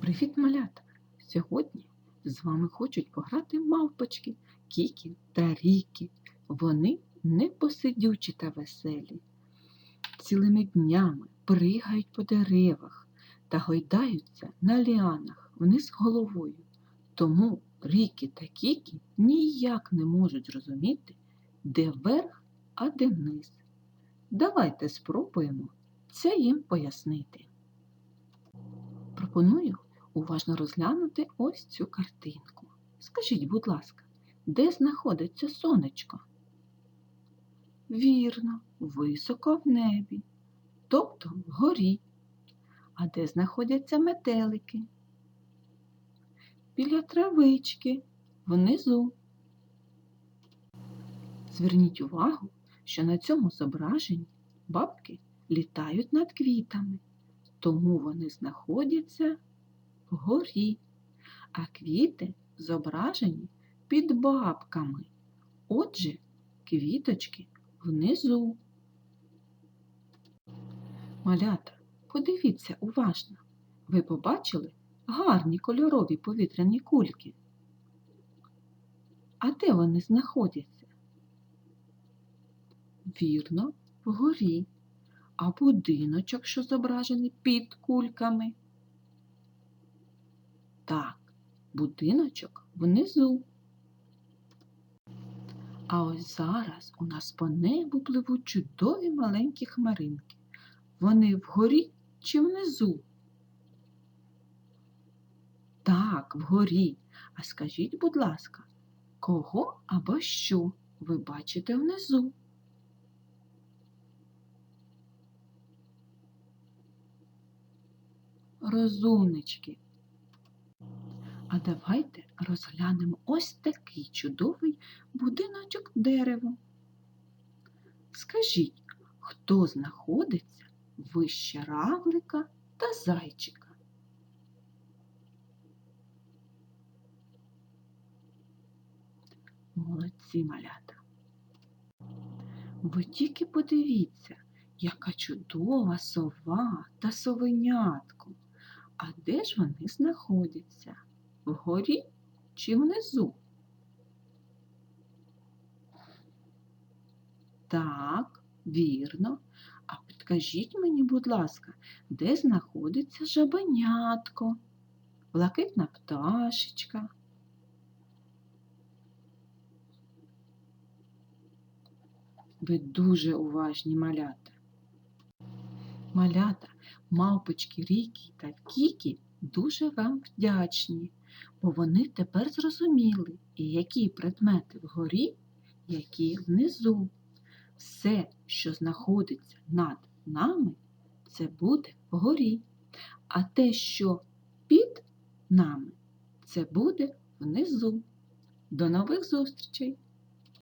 Привіт, малята! Сьогодні з вами хочуть пограти мавпочки, Кікі та Рікі. Вони непосидючі та веселі. Цілими днями пригають по деревах та гойдаються на ліанах вниз головою. Тому Рікі та Кікі ніяк не можуть зрозуміти, де верх, а де низ. Давайте спробуємо це їм пояснити. Пропоную уважно розглянути ось цю картинку. Скажіть, будь ласка, де знаходиться сонечко? Вірно, високо в небі, тобто вгорі. А де знаходяться метелики? Біля травички, внизу. Зверніть увагу, що на цьому зображенні бабки літають над квітами тому вони знаходяться вгорі, а квіти зображені під бабками. Отже, квіточки внизу. Малята, подивіться уважно. Ви побачили гарні кольорові повітряні кульки. А де вони знаходяться? Вірно, вгорі а будиночок, що зображений під кульками. Так, будиночок внизу. А ось зараз у нас по небу пливуть чудові маленькі хмаринки. Вони вгорі чи внизу? Так, вгорі. А скажіть, будь ласка, кого або що ви бачите внизу? розумнички. А давайте розглянемо ось такий чудовий будиночок дерева. Скажіть, хто знаходиться вище равлика та зайчика? Молодці малята. Ви тільки подивіться, яка чудова сова та совенятко. А де ж вони знаходяться? Вгорі чи внизу? Так, вірно. А підкажіть мені, будь ласка, де знаходиться жабенятко, блакитна пташечка? Ви дуже уважні малята. Малята, мавпочки Рікі та Кікі дуже вам вдячні, бо вони тепер зрозуміли, і які предмети вгорі, які внизу. Все, що знаходиться над нами, це буде вгорі, а те, що під нами, це буде внизу. До нових зустрічей!